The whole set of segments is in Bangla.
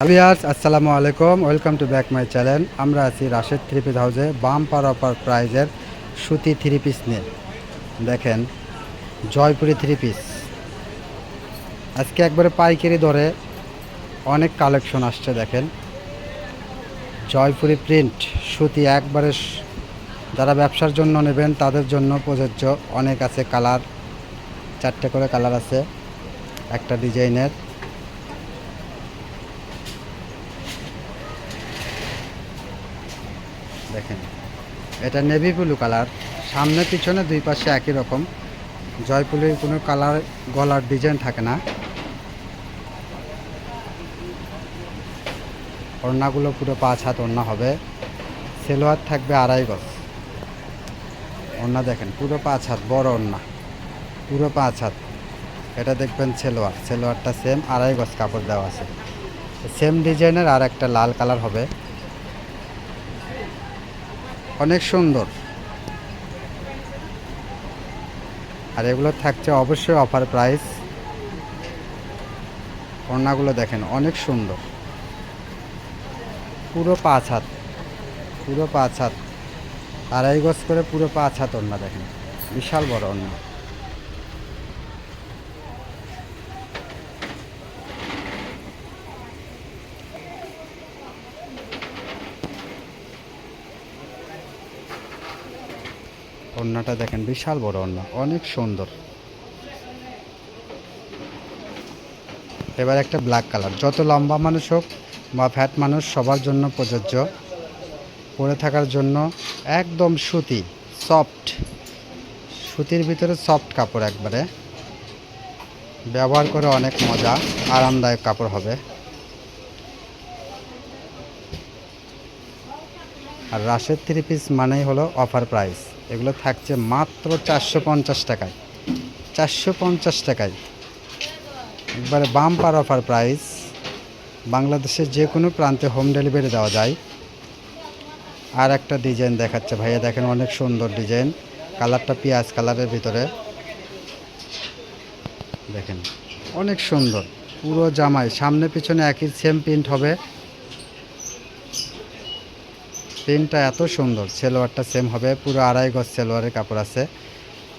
ভিয়ার্স আসসালামু আলাইকুম welcome to back my channel আমরা আছি রাশেদ থ্রি পিস হাউসে বাম পার অপার প্রাইজের সুতি থ্রি পিস নিয়ে। দেখেন জয়পুরি থ্রি পিস আজকে একবারে পাইকারি দরে অনেক কালেকশন আসছে, দেখেন। জয়পুরি প্রিন্ট সুতি একবারে যারা ব্যবসার জন্য নেবেন, তাদের জন্য প্রযোজ্য। অনেক আছে কালার চারটে করে কালার আছে। একটা ডিজাইনের দেখেন এটা নেভি ব্লু কালার সামনে, পিছনে দুই পাশে একই রকম। জয়পুরের কোনো কালার গলার ডিজাইন থাকে না। ওড়নাগুলো পুরো পাঁচ হাত ওড়না হবে। সেলোয়ার থাকবে আড়াই গজ। ওড়না দেখেন, পুরো পাঁচ হাত, বড় ওড়না। পুরো পাঁচ হাত। এটা দেখবেন সেলোয়ার। সেলোয়ারটা সেম আড়াই গজ কাপড় দেওয়া আছে। সেম ডিজাইনের আর একটা লাল কালার হবে। অনেক সুন্দর। আর এগুলো থাকছে অবশ্যই অফার প্রাইস ওড়নাগুলো দেখেন, অনেক সুন্দর। পুরো পাঁচ হাত, পুরো পাঁচ হাত। আড়াই গজ করে পুরো পাঁচ হাত ওড়না দেখেন, বিশাল বড় ওড়না। ওড়নাটা দেখেন, বিশাল বড় ওড়না অনেক সুন্দর। এবার একটা ব্ল্যাক কালার যত লম্বা মানুষ হোক বা ফ্যাট মানুষ, সবার জন্য প্রযোজ্য। পরে থাকার জন্য একদম সুতি সফট সুতির ভিতরে সফট কাপড় একবারে। ব্যবহার করে অনেক মজা, আরামদায়ক কাপড় হবে। আর রাশের থ্রি পিস মানেই হলো অফার প্রাইস এগুলো থাকছে মাত্র চারশো পঞ্চাশ টাকায়। চারশো পঞ্চাশ টাকায়। একবারে বাম্পার অফার প্রাইস। বাংলাদেশের যে কোনো প্রান্তে হোম ডেলিভারি দেওয়া যায়। আর একটা ডিজাইন দেখাচ্ছে ভাইয়া, দেখেন অনেক সুন্দর ডিজাইন। কালারটা পেঁয়াজ কালারের ভিতরে। দেখেন, অনেক সুন্দর। পুরো জামাই, সামনে পিছনে একই সেম প্রিন্ট হবে। প্রিন্টটা এত সুন্দর, সেলোয়ারটা সেম হবে, পুরো আড়াই গজ সেলোয়ারের কাপড় আছে।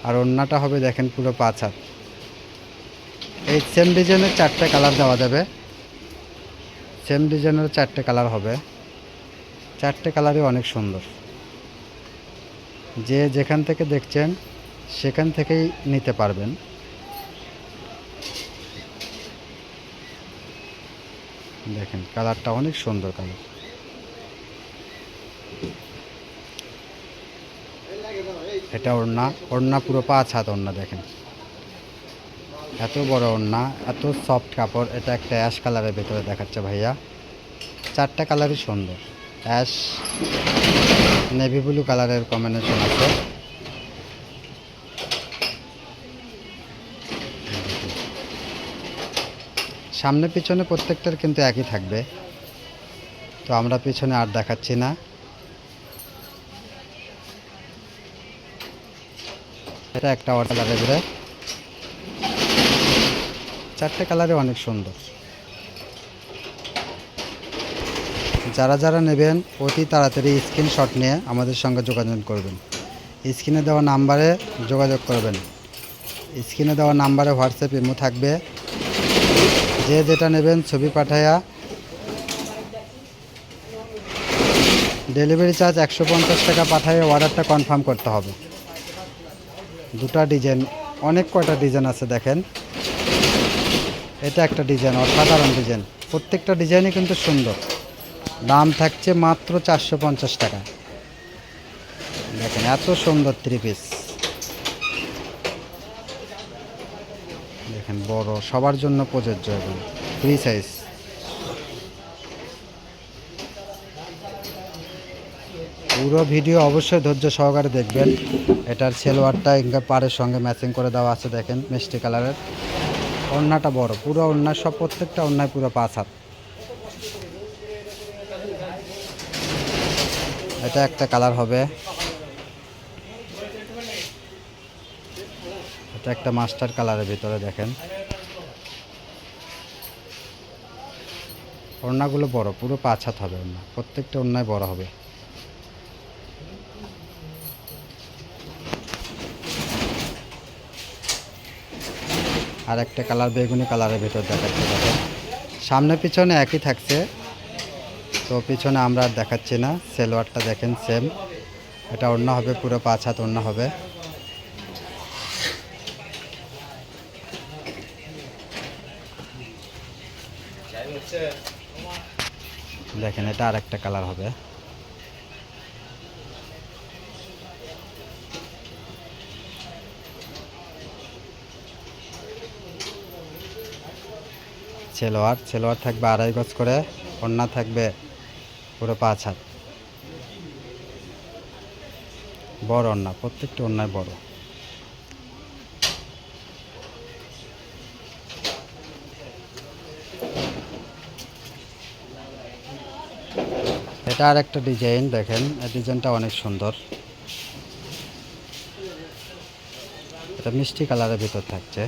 আর ওড়নাটা হবে দেখেন পুরো পাঁচ হাত। এই সেম ডিজাইনের চারটে কালার দেওয়া যাবে। সেম ডিজাইনের চারটে কালার হবে। চারটে কালারই অনেক সুন্দর। যে যেখান থেকে দেখছেন, সেখান থেকেই নিতে পারবেন। দেখেন কালারটা অনেক সুন্দর কালার এটা ওড়না ওড়না পুরো পাঁচ হাত ওড়না দেখেন। এত বড় ওড়না, এত সফট কাপড়, এটা একটা অ্যাশ কালারের ভেতরে দেখাচ্ছে ভাইয়া। চারটা কালারই সুন্দর। অ্যাশ নেভি ব্লু কালারের কম্বিনেশন আছে। সামনে পিছনে প্রত্যেকটার কিন্তু একই থাকবে। তো আমরা পিছনে আর দেখাচ্ছি না। এটা একটা অর্ডার লাগবে চারটে কালারে অনেক সুন্দর। যারা যারা নেবেন, অতি তাড়াতাড়ি স্ক্রিনশট নিয়ে আমাদের সঙ্গে যোগাযোগ করবেন। স্ক্রিনে দেওয়া নাম্বারে যোগাযোগ করবেন। স্ক্রিনে দেওয়া নাম্বারে হোয়াটসঅ্যাপ ইমো থাকবে। যে যেটা নেবেন ছবি পাঠায়া ডেলিভারি চার্জ একশো পঞ্চাশ টাকা পাঠায় অর্ডারটা কনফার্ম করতে হবে। দুটা ডিজাইন, অনেক কয়টা ডিজাইন আছে দেখেন। এটা একটা ডিজাইন, অসাধারণ ডিজাইন। প্রত্যেকটা ডিজাইনই কিন্তু সুন্দর। দাম থাকছে মাত্র চারশো পঞ্চাশ টাকা। দেখেন, এত সুন্দর থ্রি পিস দেখেন, বড়, সবার জন্য প্রযোজ্য এবং ফ্রি সাইজ পুরো ভিডিও অবশ্যই ধৈর্য সহকারে দেখবেন। এটার সেলোয়ারটা ইনকা পাড়ের সঙ্গে ম্যাচিং করে দেওয়া আছে দেখেন, মিষ্টি কালারের। ওড়নাটা বড়, পুরো অন্যায় সব প্রত্যেকটা অন্যায় পুরো পাঁচ হাত। এটা একটা কালার হবে। এটা একটা মাস্টার কালারের ভিতরে দেখেন। ওড়নাগুলো বড়, পুরো পাঁচ হাত হবে ওড়না, প্রত্যেকটা ওড়নায় বড় হবে। আর একটা কালার বেগুনি কালারের ভিতর দেখাচ্ছে দেখেন সামনে পিছনে একই থাকছে। তো পিছনে আমরা আর দেখাচ্ছি না, সেলোয়ারটা দেখেন সেম এটা ওড়না হবে, পুরো পাঁচ হাত ওড়না হবে। দেখেন, এটা আর একটা কালার হবে। সেলোয়ার সেলোয়ার থাকবে আড়াই গজ করে ওড়না থাকবে পুরো পাঁচ হাত। বড় ওড়না প্রত্যেকটা ওড়নায় বড়। এটা আর একটা ডিজাইন, দেখেন, এই ডিজাইনটা অনেক সুন্দর। এটা মিষ্টি কালারের ভিতর থাকছে।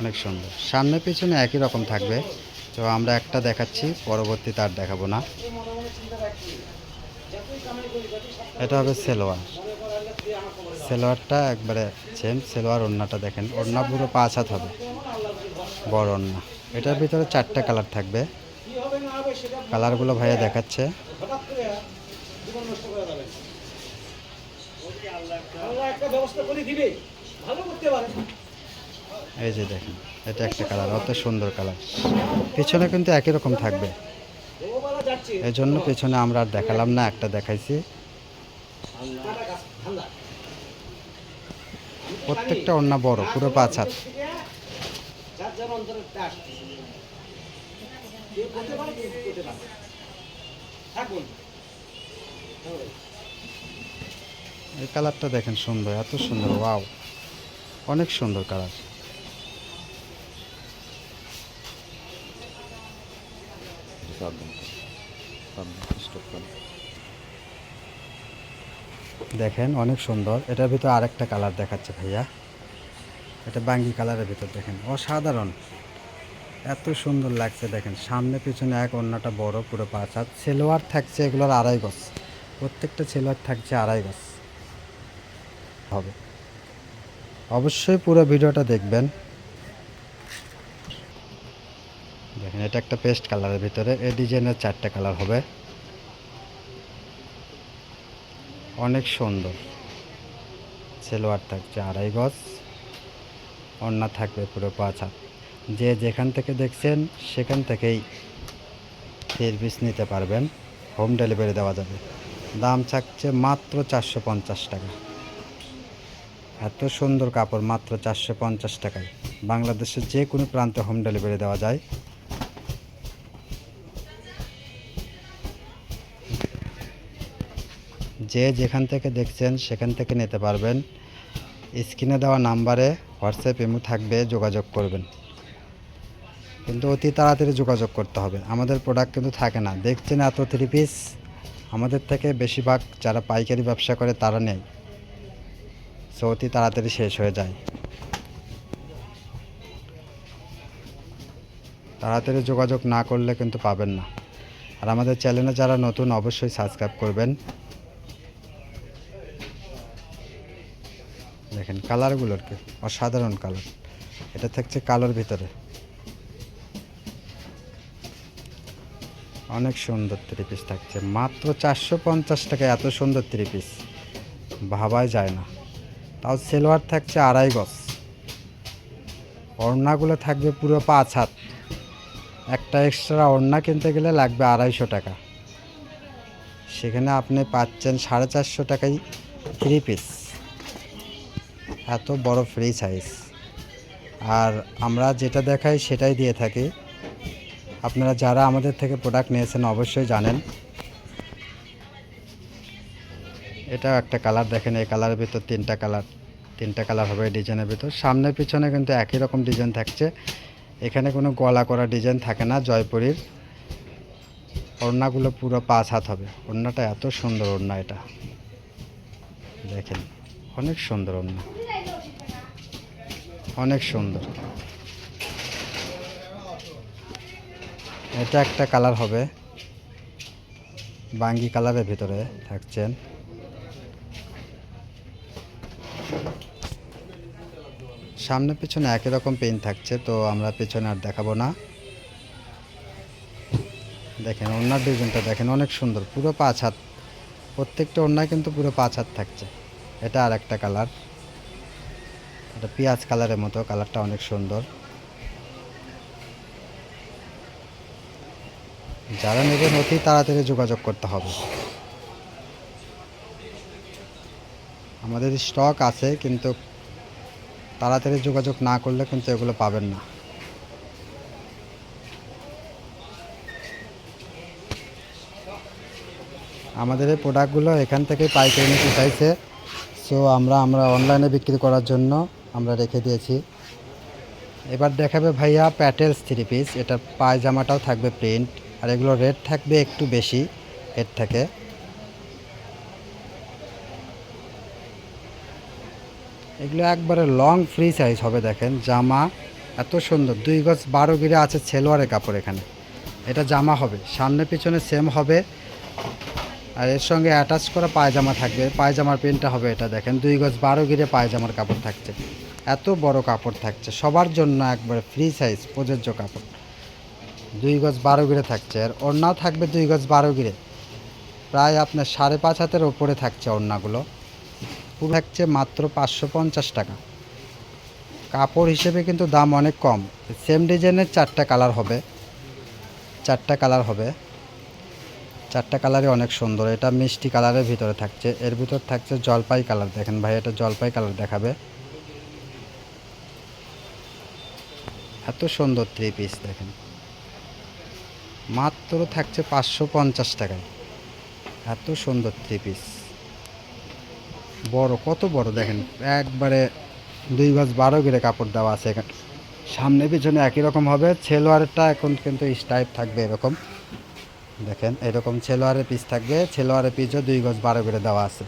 অনেক সুন্দর। সামনে পিছনে একই রকম থাকবে। তো আমরা একটা দেখাচ্ছি পরবর্তী তার দেখাবো না। এটা হবে সেলোয়ার। সেলোয়ারটা একবারে সেম সেলোয়ার ওড়নাটা দেখেন। ওড়না পুরো পাঁচ হাত হবে। বড় ওড়না। এটার ভিতরে চারটে কালার থাকবে। কালারগুলো ভাইয়া দেখাচ্ছে। একটা ব্যবস্থা করে দিবে। ভালো করতে পারে। এই যে দেখেন, এটা একটা কালার অত সুন্দর কালার পিছনে কিন্তু একই রকম থাকবে। এই জন্য পিছনে আমরা আর দেখালাম না, একটা দেখাইছি। প্রত্যেকটা ওড়না বড়, পুরো পাঁচ হাত। এই কালারটা দেখেন সুন্দর, এত সুন্দর ওয়াও অনেক সুন্দর কালার দেখেন, অনেক সুন্দর। এটার ভিতর আরেকটা কালার দেখাচ্ছে ভাইয়া। এটা বাঙ্গি কালারের ভিতর দেখেন। অসাধারণ। এত সুন্দর লাগছে দেখেন। সামনে, পিছনে এক, অন্যটা বড়, পুরো পাঁচ হাত। সেলোয়ার থাকছে এগুলোর আড়াই গছ প্রত্যেকটা সেলোয়ার থাকছে আড়াই গছ হবে। অবশ্যই পুরো ভিডিওটা দেখবেন দেখেন এটা একটা পেস্ট কালারের ভিতরে। এই ডিজাইনের চারটে কালার হবে। অনেক সুন্দর। সেলোয়ার থাকছে আড়াই গজ। ওড়না থাকবে পুরো পাঁচ হাত। যে যেখান থেকে দেখছেন, সেখান থেকেই তির পিস নিতে পারবেন। হোম ডেলিভারি দেওয়া যাবে। দাম থাকছে মাত্র চারশো পঞ্চাশ টাকা। এত সুন্দর কাপড় মাত্র চারশো পঞ্চাশ টাকায়। বাংলাদেশের যে কোনো প্রান্তে হোম ডেলিভারি দেওয়া যায়। যে যেখান থেকে দেখছেন সেখান থেকে নিতে পারবেন। স্ক্রিনে দেওয়া নাম্বারে হোয়াটসঅ্যাপ এমও থাকবে, যোগাযোগ করবেন। কিন্তু অতি তাড়াতাড়ি যোগাযোগ করতে হবে। আমাদের প্রোডাক্ট কিন্তু থাকে না। দেখছেন এত থ্রি পিস আমাদের থেকে বেশিরভাগ যারা পাইকারি ব্যবসা করে তারা নেই সো অতি তাড়াতাড়ি শেষ হয়ে যায়। তাড়াতাড়ি যোগাযোগ না করলে কিন্তু পাবেন না। আর আমাদের চ্যানেলে যারা নতুন, অবশ্যই সাবস্ক্রাইব করবেন। দেখেন কালারগুলোর কি অসাধারণ কালার। এটা থাকছে কালোর ভিতরে। অনেক সুন্দর থ্রি পিস থাকছে। মাত্র চারশো পঞ্চাশ টাকা, এত সুন্দর থ্রি পিস ভাবাই যায় না। তাও সেলোয়ার থাকছে আড়াই গজ। ওড়নাগুলো থাকবে পুরো পাঁচ হাত। একটা এক্সট্রা ওড়না কিনতে গেলে লাগবে আড়াইশো টাকা। সেখানে আপনি পাচ্ছেন সাড়ে চারশো টাকায় থ্রি পিস এত বড় ফ্রি সাইজ আর আমরা যেটা দেখাই সেটাই দিয়ে থাকি। আপনারা যারা আমাদের থেকে প্রোডাক্ট নিয়েছেন অবশ্যই জানেন। এটাও একটা কালার দেখেন, এই কালারের ভিতর তিনটা কালার তিনটা কালার হবে ডিজাইনের ভিতর। সামনে পিছনে কিন্তু একই রকম ডিজাইন থাকছে। এখানে কোনো গলা করা ডিজাইন থাকে না, জয়পুরীর। ওড়নাগুলো পুরো পাঁচ হাত হবে। ওড়নাটা এত সুন্দর ওড়না এটা। দেখেন, অনেক সুন্দর ওড়না। অনেক সুন্দর। এটা একটা কালার হবে। বাঙ্গি কালারের ভিতরে থাকছেন। সামনে পিছনে একই রকম পেন থাকছে, তো আমরা পেছনে আর দেখাবো না। দেখেন, ওনার ডিজাইনটা দেখেন, অনেক সুন্দর। পুরো পাঁচ হাত, প্রত্যেকটা ওড়নায় কিন্তু পুরো পাঁচ হাত থাকছে। এটা আর একটা কালার। এটা পেঁয়াজ কালারের মতো, কালারটা অনেক সুন্দর। যারা নেবেন অতি তাড়াতাড়ি যোগাযোগ করতে হবে। আমাদের স্টক আছে, কিন্তু তাড়াতাড়ি যোগাযোগ না করলে কিন্তু এগুলো পাবেন না। আমাদের এই প্রোডাক্টগুলো এখান থেকে পাইকারি নিতে চাইছে। সো আমরা আমরা অনলাইনে বিক্রি করার জন্য আমরা রেখে দিয়েছি। এবার দেখাবে ভাইয়া প্যাটেলস থ্রি পিস এটা পায়জামাটাও থাকবে প্রিন্ট আর এগুলো রেট থাকবে একটু বেশি এর থেকে। এগুলো একবারে লং ফ্রি সাইজ হবে দেখেন, জামা এত সুন্দর, দুই গজ বারো গিরে আছে ছেলোয়ারের কাপড় এখানে। এটা জামা হবে, সামনে পিছনে সেম হবে। আর এর সঙ্গে অ্যাটাচ করা পায়জামা থাকবে। পায়জামার প্রিন্টটা হবে এটা দেখেন, দুই গজ বারো গিরে পায়জামার কাপড় থাকছে। এত বড় কাপড় থাকছে, সবার জন্য একবারে ফ্রি সাইজ প্রযোজ্য কাপড়। দুই গজ বারো গিরে থাকছে, আর ওড়নাও থাকবে দুই গজ বারো গিরে। প্রায় আপনার সাড়ে পাঁচ হাতের ওপরে থাকছে ওড়নাগুলো। পুরো থাকছে মাত্র পাঁচশো পঞ্চাশ টাকা। কাপড় হিসেবে কিন্তু দাম অনেক কম। সেম ডিজাইনের চারটা কালার হবে। চারটা কালার হবে। চারটা কালারই অনেক সুন্দর। এটা মিষ্টি কালারের ভিতরে থাকছে। এর ভিতর থাকছে জলপাই কালার। দেখেন ভাই, এটা জলপাই কালার দেখাবে। এত সুন্দর থ্রি পিস দেখেন। মাত্র থাকছে পাঁচশো পঞ্চাশ টাকায়। এত সুন্দর থ্রি পিস বড়, কত বড়, দেখেন। একবারে দুই গজ বারো গিরে কাপড় দেওয়া আছে এখানে। সামনে পিছনে একই রকম হবে। ছেলোয়ারটা এখন কিন্তু স্টাইপ থাকবে এরকম। দেখেন, এরকম ছেলোয়ারের পিস থাকবে, ছেলোয়ারের পিসও দুই গজ বারো করে দেওয়া আছে।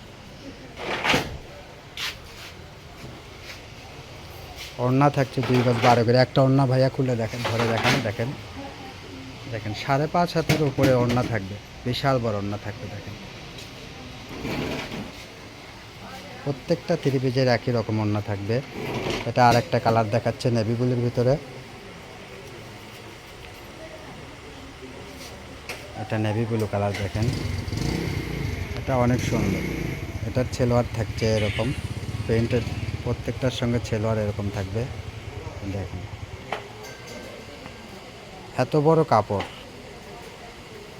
ওড়না থাকছে দুই গজ বারো করে। একটা ওড়না ভাইয়া খুলে দেখেন, ধরে দেখেন দেখেন। দেখেন, সাড়ে পাঁচ হাতের উপরে ওড়না থাকবে, বিশাল বড় ওড়না থাকবে, দেখেন। প্রত্যেকটা থ্রি পিজের একই রকম ওড়না থাকবে। এটা আর একটা কালার দেখাচ্ছে নেভি ভিতরে। এটা নেভি ব্লু কালার দেখেন। এটা অনেক সুন্দর। এটার ছেলোয়ার থাকছে এরকম। পেন্টের প্রত্যেকটার সঙ্গে ছেলোয়ার এরকম থাকবে। দেখেন। এত বড় কাপড়।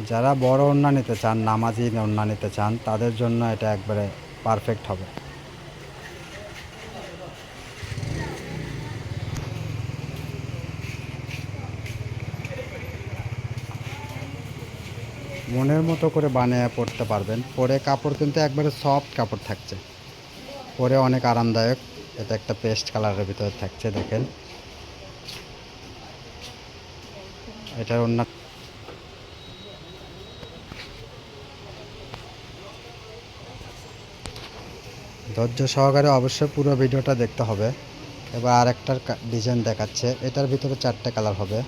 যারা বড় ওড়না নিতে চান, নামাজি ওড়না নিতে চান, তাদের জন্য এটা একবারে পারফেক্ট হবে। মনের মতো করে বানিয়ে পরতে পারবেন। পরে কাপড় কিন্তু একবারে সফট কাপড় থাকছে। পরে অনেক আরামদায়ক। এটা একটা পেস্ট কালারের ভিতরে থাকছে, দেখেন। এটার অন্য ধৈর্য সহকারে অবশ্যই পুরো ভিডিওটা দেখতে হবে। এবার আরেকটার ডিজাইন দেখাচ্ছে। এটার ভিতরে চারটে কালার হবে।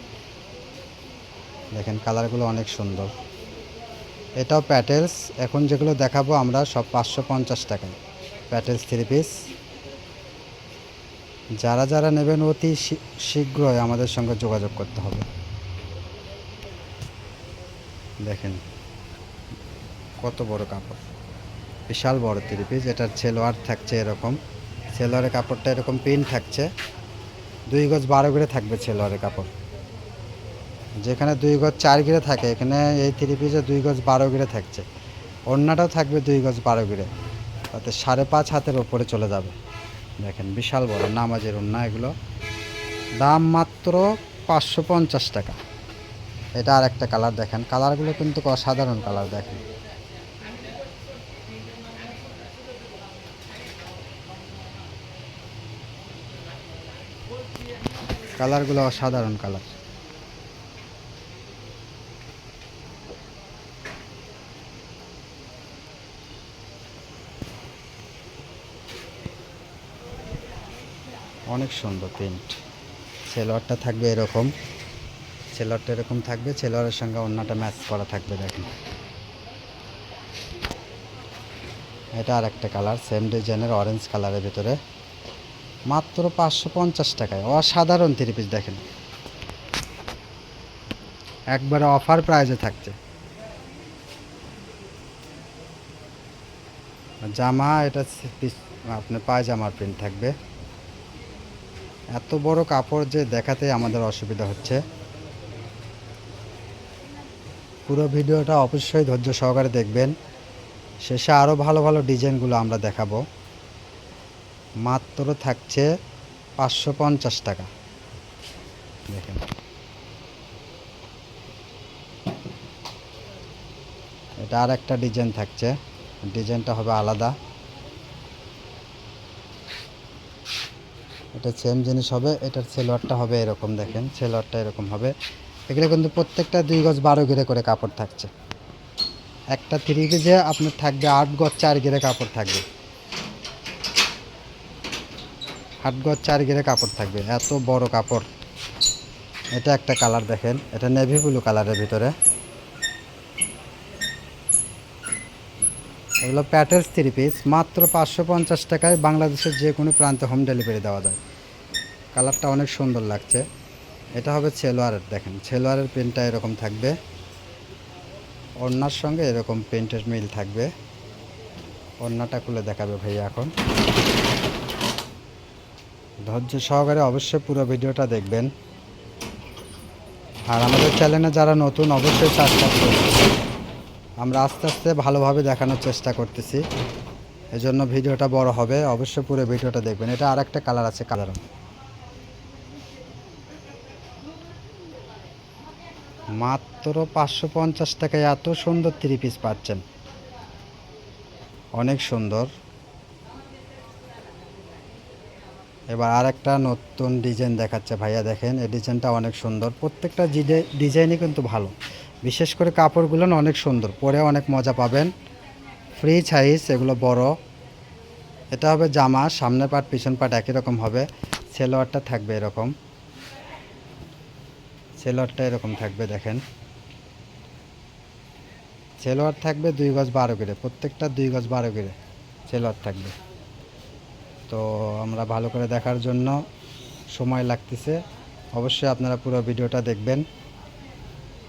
দেখেন কালারগুলো অনেক সুন্দর। এটাও প্যাটেলস। এখন যেগুলো দেখাবো আমরা সব পাঁচশো পঞ্চাশ টাকায় প্যাটেলস থ্রি পিস যারা যারা নেবেন অতি শীঘ্রই আমাদের সঙ্গে যোগাযোগ করতে হবে। দেখেন, কত বড় কাপড়। বিশাল বড় থ্রি পিস এটার সেলোয়ার থাকছে এরকম। সেলোয়ারের কাপড়টা এরকম পিন থাকছে। দুই গজ বারো করে থাকবে সেলোয়ারের কাপড়। যেখানে দুই গজ চার গিরে থাকে, এখানে এই থ্রি পিসে দুই গজ বারো গিরে থাকছে। ওড়নাটাও থাকবে দুই গজ বারো গিরে। তাতে সাড়ে পাঁচ হাতের ওপরে চলে যাবে। দেখেন, বিশাল বড় নামাজের ওড়না এগুলো। দাম মাত্র পাঁচশো পঞ্চাশ টাকা। এটা আর একটা কালার দেখেন। কালারগুলো কিন্তু অসাধারণ কালার দেখেন। কালারগুলো অসাধারণ কালার। অনেক সুন্দর প্রিন্ট। সেলোয়ারটা থাকবে এরকম। সেলোয়ারটা এরকম থাকবে, সেলোয়ারের সঙ্গে অন্যটা ম্যাচ করা থাকবে, দেখেন। এটা আর একটা কালার, সেম ডিজাইনের অরেঞ্জ কালারের ভিতরে। মাত্র পাঁচশো পঞ্চাশ টাকায়। অসাধারণ থ্রি পিস দেখেন। একবারে অফার প্রাইজে থাকছে। জামা, এটা আপনার পায়জামার প্রিন্ট থাকবে। এত বড় কাপড় যে দেখাতে আমাদের অসুবিধা হচ্ছে। পুরো ভিডিওটা অবশ্যই ধৈর্য সহকারে দেখবেন। শেষে আরও ভালো ভালো ডিজাইনগুলো আমরা দেখাবো। মাত্র থাকছে পাঁচশো পঞ্চাশ টাকা। দেখেন। এটা আর একটা ডিজাইন থাকছে। ডিজাইনটা হবে আলাদা। এটা সেম জিনিস হবে, এটার সেলোয়ারটা হবে এরকম, দেখেন সেলোয়ারটা এরকম হবে। এগুলো কিন্তু প্রত্যেকটা দুই গজ বারো গিরে করে কাপড় থাকছে। একটা থ্রি পিসে আপনার থাকবে আট গজ চার গিরে কাপড় থাকবে। আট গজ চার গিরে কাপড় থাকবে, এত বড় কাপড়। এটা একটা কালার দেখেন, এটা নেভি ব্লু কালারের ভিতরে। এগুলো প্যাটেলস থ্রি পিস মাত্র পাঁচশো পঞ্চাশ টাকায় বাংলাদেশের যে কোনো প্রান্তে হোম ডেলিভারি দেওয়া যায়। কালারটা অনেক সুন্দর লাগছে। এটা হবে ছেলোয়ারের দেখেন ছেলোয়ারের প্রিন্টটা এরকম থাকবে। ওড়নার সঙ্গে এরকম প্রিন্টের মিল থাকবে। ওড়নাটা খুলে দেখাবে ভাইয়া এখন। ধৈর্য সহকারে অবশ্যই পুরো ভিডিওটা দেখবেন। আর আমাদের চ্যানেলে যারা নতুন, অবশ্যই সাবস্ক্রাইব করবেন। আমরা আস্তে আস্তে ভালোভাবে দেখানোর চেষ্টা করতেছি। এজন্য ভিডিওটা বড় হবে। অবশ্যই পুরো ভিডিওটা দেখবেন। এটা আর একটা কালার আছে কালার মাত্র পাঁচশো পঞ্চাশ টাকায় এত সুন্দর থ্রি পিস পাচ্ছেন। অনেক সুন্দর। এবার আর একটা নতুন ডিজাইন দেখাচ্ছে ভাইয়া, দেখেন। এই ডিজাইনটা অনেক সুন্দর। প্রত্যেকটা ডিজাই- ডিজাইনই কিন্তু ভালো। বিশেষ করে কাপড়গুলো অনেক সুন্দর। পরে অনেক মজা পাবেন। ফ্রি সাইজ এগুলো বড়। এটা হবে জামা সামনের পাট, পিছন পাট একই রকম হবে। সেলোয়ারটা থাকবে এরকম। সেলোয়ারটা এরকম থাকবে, দেখেন। সেলোয়ার থাকবে দুই গজ বারো করে প্রত্যেকটা দুই গজ বারো করে সেলোয়ার থাকবে। তো আমরা ভালো করে দেখার জন্য সময় লাগতেছে। অবশ্যই আপনারা পুরো ভিডিওটা দেখবেন।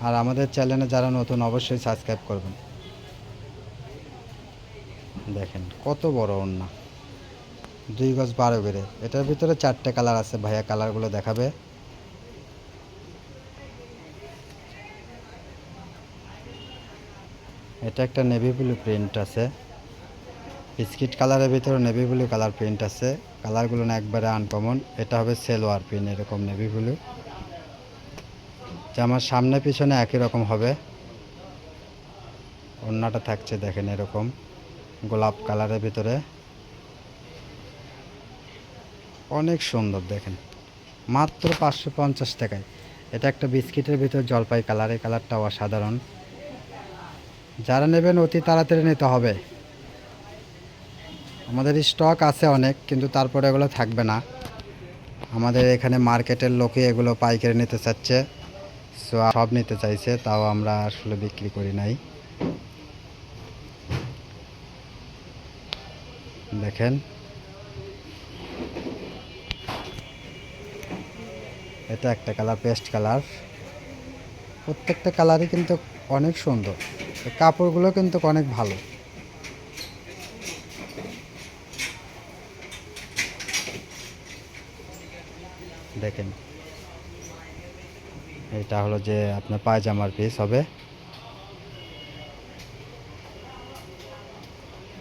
আর আমাদের চ্যানেলে যারা নতুন অবশ্যই সাবস্ক্রাইব করবেন। দেখেন, কত বড় ওড়না। দুই গজ বারো বেড়ে। এটার ভিতরে চারটে কালার আছে ভাইয়া, কালারগুলো দেখাবে। এটা একটা নেভি ব্লু প্রিন্ট আছে। বিস্কিট কালারের ভিতরে নেভি ব্লু কালার প্রিন্ট আছে। কালারগুলো না একবারে আনকমন। এটা হবে সেলোয়ার প্রিন্ট, এরকম নেভি ব্লু। জামার সামনে পিছনে একই রকম হবে। ওড়নাটা থাকছে দেখেন এরকম, গোলাপ কালারের ভিতরে। অনেক সুন্দর দেখেন, মাত্র পাঁচশো পঞ্চাশ টাকায়। এটা একটা বিস্কিটের ভিতর জলপাই কালার, এই কালারটা অসাধারণ। যারা নেবেন অতি তাড়াতাড়ি নিতে হবে। আমাদের স্টক আছে অনেক, কিন্তু তারপরে এগুলো থাকবে না। আমাদের এখানে মার্কেটের লোকে এগুলো পাইকারি নিতে চাচ্ছে। সো সব নিতে চাইছে, তাও আমরা আসলে বিক্রি করি নাই। দেখেন। এটা একটা কালার, পেস্ট কালার। প্রত্যেকটা কালারই কিন্তু অনেক সুন্দর। কাপড়গুলো কিন্তু অনেক ভালো। দেখেন। এটা হলো যে আপনার পায়জামার পিস হবে।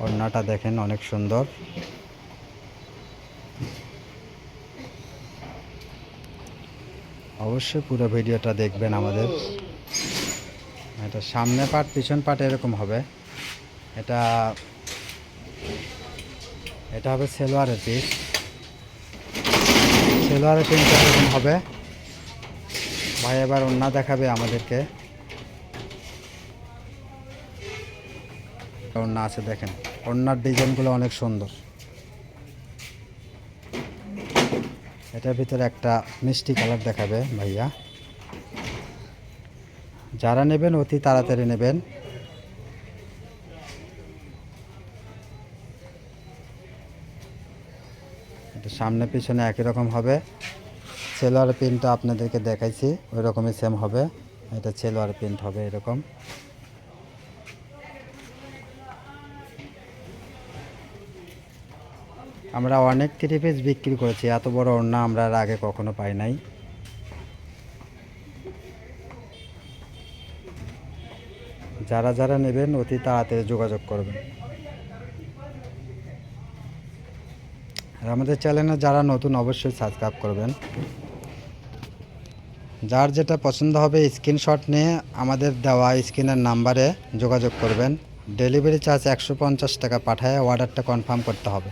ওড়নাটা দেখেন অনেক সুন্দর। অবশ্যই পুরো ভিডিওটা দেখবেন আমাদের। এটা সামনে পাট পিছন পাট এরকম হবে। এটা এটা হবে সেলোয়ারের পিস সেলোয়ারের পিসটা এরকম হবে। ভাই এবার ওন্না দেখাবে আমাদেরকে। ওন্না আছে, দেখেন। ওন্নার ডিজাইনগুলো অনেক সুন্দর। এটার ভিতরে একটা মিষ্টি কালার দেখাবে ভাইয়া। যারা নেবেন, অতি তাড়াতাড়ি নেবেন। এটা সামনে পিছনে একই রকম হবে। সেলোয়ার প্রিন্টটা আপনাদেরকে দেখাইছি ওই রকমই সেম হবে। এটা সেলোয়ার প্রিন্ট হবে এরকম। আমরা অনেক থ্রি পিস বিক্রি করেছি, এত বড় ওড়না আমরা আর আগে কখনো পাই নাই। যারা যারা নেবেন অতি তাড়াতাড়ি যোগাযোগ করবেন। আর আমাদের চ্যানেলে যারা নতুন, অবশ্যই সাবস্ক্রাইব করবেন। যার যেটা পছন্দ হবে স্ক্রিনশট নিয়ে আমাদের দেওয়া স্ক্রিনের নাম্বারে যোগাযোগ করবেন। ডেলিভারি চার্জ একশো পঞ্চাশ টাকা পাঠায়, অর্ডারটা কনফার্ম করতে হবে।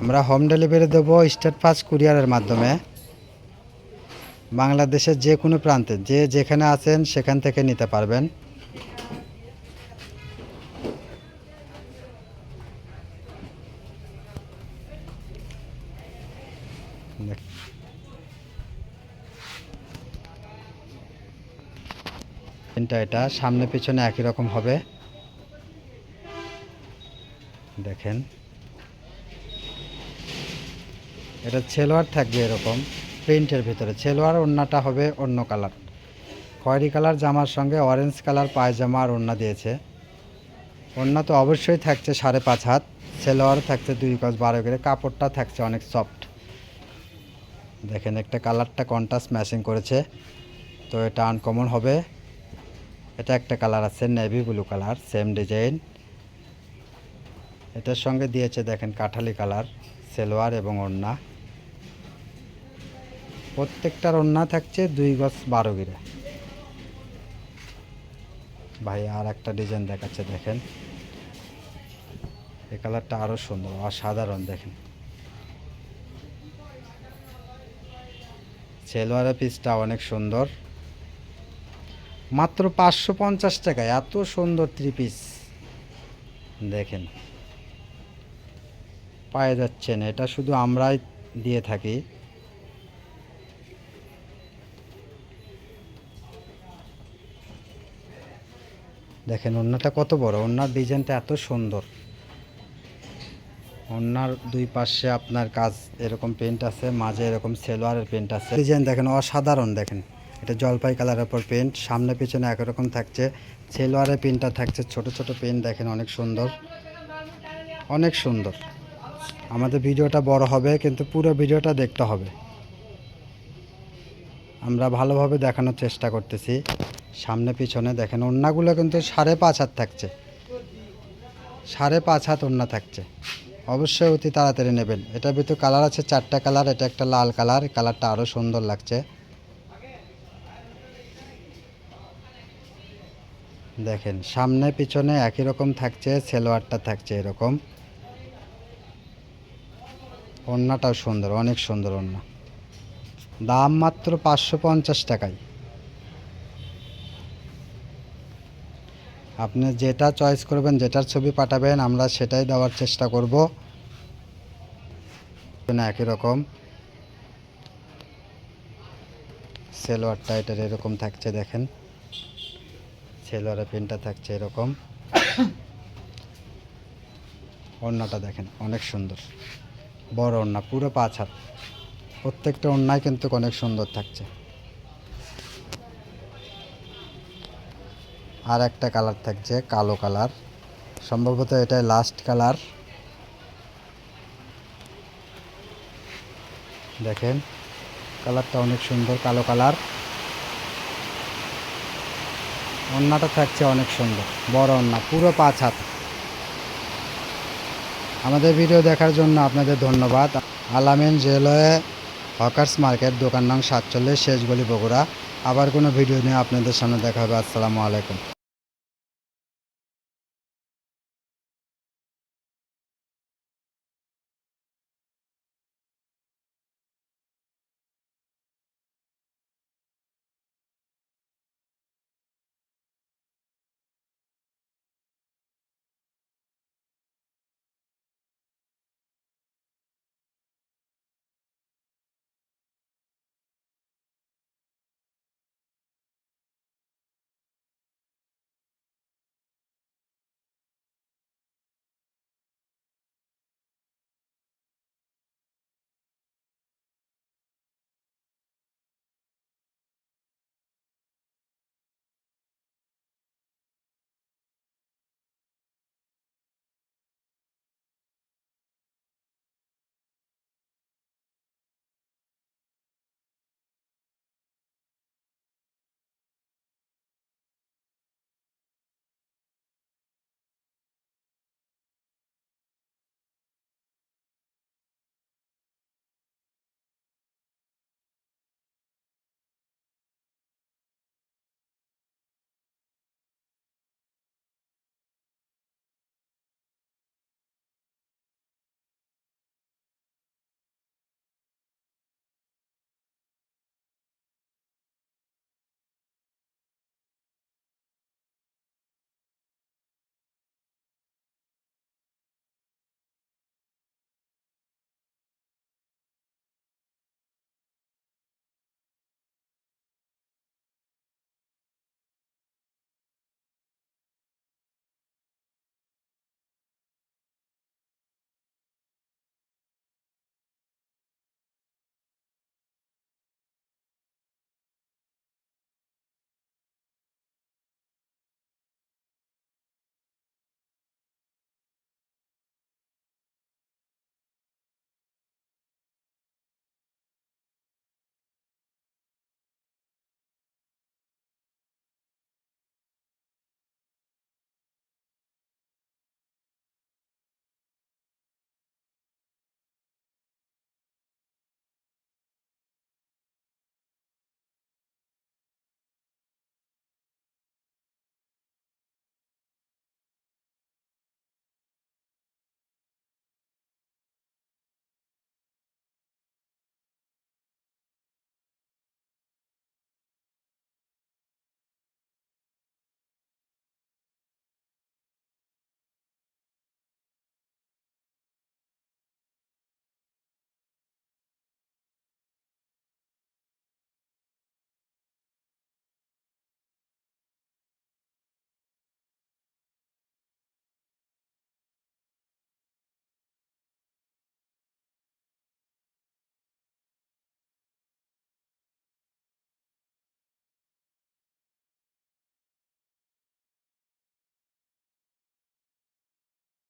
আমরা হোম ডেলিভারি দেবো স্টেট ফাস্ট কুরিয়ারের মাধ্যমে। বাংলাদেশের যে কোনো প্রান্তে যে যেখানে আছেন সেখান থেকে নিতে পারবেন। এটা সামনে পিছনে একই রকম হবে। দেখেন। এটা ছেলোয়ার থাকবে এরকম, প্রিন্টের ভিতরে। ছেলোয়ার ওড়নাটা হবে অন্য কালার। খয়েরি কালার জামার সঙ্গে অরেঞ্জ কালার পায়জামা আর ওড়না দিয়েছে। ওড়না তো অবশ্যই থাকছে সাড়ে পাঁচ হাত। সেলোয়ার থাকছে দুই গজ বারো করে কাপড়টা থাকছে অনেক সফট। দেখেন একটা কালারটা কন্ট্রাস্ট ম্যাচিং করেছে। তো এটা আনকমন হবে। এটা একটা কালার আছে navy blue colour same design এটার সঙ্গে দিয়েছে দেখেন কাঠালি কালার, সেলোয়ার এবং ওড়না। প্রত্যেকটার ওড়না থাকছে দুই গজ বারো গিরে। ভাই, আর একটা ডিজাইন দেখাচ্ছে, দেখেন। এই কালারটা আরও সুন্দর, অসাধারণ, দেখেন। সেলোয়ারের পিসটা অনেক সুন্দর। মাত্র পাঁচশো পঞ্চাশ টাকায়, এত সুন্দর থ্রি পিস দেখেন। পায়ে যাচ্ছেন, এটা শুধু আমরাই দিয়ে থাকি। দেখেন, ওড়নাটা কত বড়, ওড়নার ডিজাইনটা এত সুন্দর। ওড়নার দুই পাশে আপনার কাজ এরকম পেন্ট আছে, মাঝে এরকম সেলোয়ারের পেন্ট আছে। ডিজাইন দেখেন, অসাধারণ দেখেন। এটা জলপাই কালারের উপর পেন্ট সামনে পিছনে একরকম থাকছে। সেলোয়ারের পেন্টটা থাকছে, ছোট ছোট পেন্ট দেখেন অনেক সুন্দর। অনেক সুন্দর। আমাদের ভিডিওটা বড় হবে, কিন্তু পুরো ভিডিওটা দেখতে হবে। আমরা ভালোভাবে দেখানোর চেষ্টা করতেছি। সামনে পিছনে দেখেন, ওড়নাগুলো কিন্তু সাড়ে পাঁচ হাত থাকছে। সাড়ে পাঁচ হাত ওড়না থাকছে। অবশ্যই অতি তাড়াতাড়ি নেবেন। এটার ভিতরে কালার আছে চারটা কালার, এটা একটা লাল কালার কালারটা আরও সুন্দর লাগছে। দেখেন, সামনে পিছনে একই রকম থাকছে, সেলোয়ারটা থাকছে এরকম। ওড়নাটাও সুন্দর, অনেক সুন্দর ওড়না দাম মাত্র পাঁচশো পঞ্চাশ টাকায়। আপনি যেটা চয়েস করবেন, যেটার ছবি পাঠাবেন, আমরা সেটাই দেওয়ার চেষ্টা করব। একই রকম। সেলোয়ারটা এটার এরকম থাকছে, দেখেন। সেলোয়ারের প্যান্টটা থাকছে এরকম। ওড়নাটা দেখেন, অনেক সুন্দর। বড় ওড়না পুরো পাঁচ হাত। প্রত্যেকটা ওড়নায় কিন্তু অনেক সুন্দর থাকছে। আর একটা কালার থাকছে, কালো কালার। সম্ভবত এটাই লাস্ট কালার। দেখেন, কালারটা অনেক সুন্দর, কালো কালার। ওড়নাটা থাকছে অনেক সুন্দর, বড় ওড়না পুরো পাঁচ হাত। আমাদের ভিডিও দেখার জন্য আপনাদের ধন্যবাদ। আলামিন জেলয়ে হকার্স মার্কেট, দোকান নাম সাতচল্লিশ শেষ গলি বগুড়া। আবার কোনো ভিডিও নিয়ে আপনাদের সামনে দেখা হবে। আসসালামু আলাইকুম।